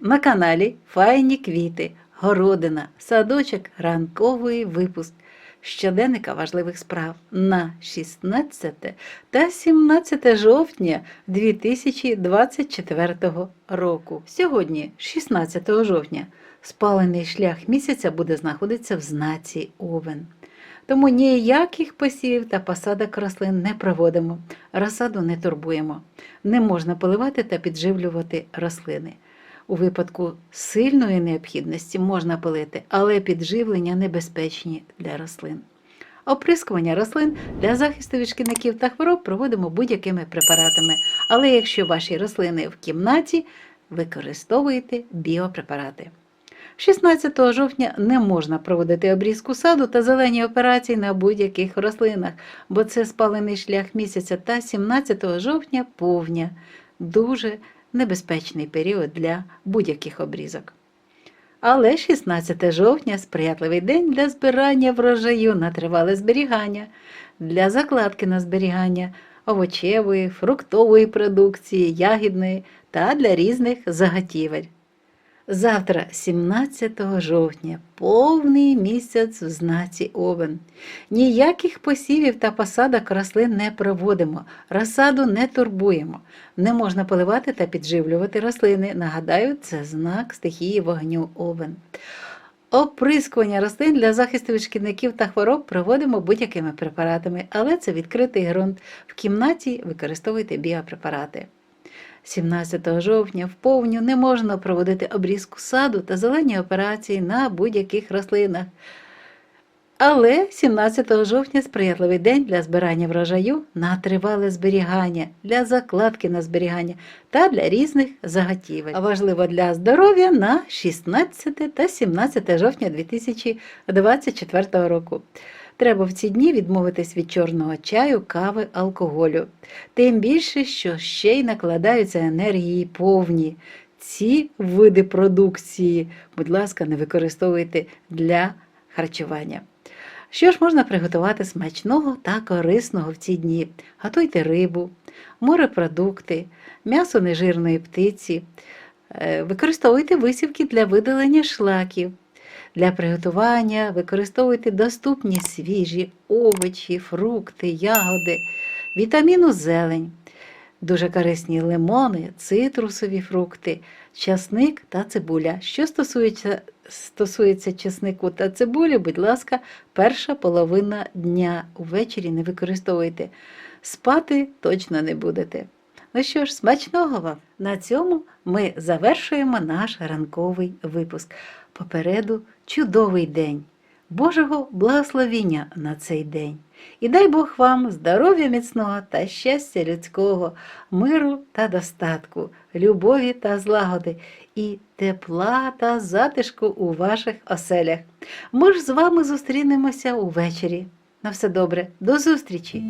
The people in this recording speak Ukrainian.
На каналі Файні квіти, городина, садочок, ранковий випуск щоденника важливих справ на 16 та 17 жовтня 2024 року. Сьогодні, 16 жовтня, спалений шлях місяця буде знаходитися в знаці Овен. Тому ніяких посівів та посадок рослин не проводимо, розсаду не турбуємо. Не можна поливати та підживлювати рослини. У випадку сильної необхідності можна полити, але підживлення небезпечні для рослин. Оприскування рослин для захисту від шкідників та хвороб проводимо будь-якими препаратами. Але якщо ваші рослини в кімнаті, використовуйте біопрепарати. 16 жовтня не можна проводити обрізку саду та зелені операції на будь-яких рослинах, бо це спалений шлях місяця та 17 жовтня повня. Дуже небезпечний період для будь-яких обрізок. Але 16 жовтня сприятливий день для збирання врожаю на тривале зберігання, для закладки на зберігання овочевої, фруктової продукції, ягідної та для різних заготівель. Завтра, 17 жовтня, повний місяць в знаці Овен. Ніяких посівів та посадок рослин не проводимо, розсаду не турбуємо. Не можна поливати та підживлювати рослини. Нагадаю, це знак стихії вогню Овен. Оприскування рослин для захисту від шкідників та хвороб проводимо будь-якими препаратами, але це відкритий ґрунт. В кімнаті використовуйте біопрепарати. 17 жовтня в повню не можна проводити обрізку саду та зелені операції на будь-яких рослинах. Але 17 жовтня сприятливий день для збирання врожаю на тривале зберігання, для закладки на зберігання та для різних заготівель. А важливо для здоров'я на 16 та 17 жовтня 2024 року. Треба в ці дні відмовитись від чорного чаю, кави, алкоголю. Тим більше, що ще й накладаються енергії повні. Ці види продукції, будь ласка, не використовуйте для харчування. Що ж можна приготувати смачного та корисного в ці дні? Готуйте рибу, морепродукти, м'ясо нежирної птиці, Е, використовуйте висівки для видалення шлаків. Для приготування використовуйте доступні свіжі овочі, фрукти, ягоди, вітаміну зелень, дуже корисні лимони, цитрусові фрукти, часник та цибуля. Що стосується, стосується часнику та цибулі, будь ласка, перша половина дня увечері не використовуйте. Спати точно не будете. Ну що ж, смачного вам! На цьому ми завершуємо наш ранковий випуск. Попереду чудовий день, Божого благословіння на цей день. І дай Бог вам здоров'я міцного та щастя людського, миру та достатку, любові та злагоди, і тепла та затишку у ваших оселях. Ми ж з вами зустрінемося увечері. На все добре, до зустрічі!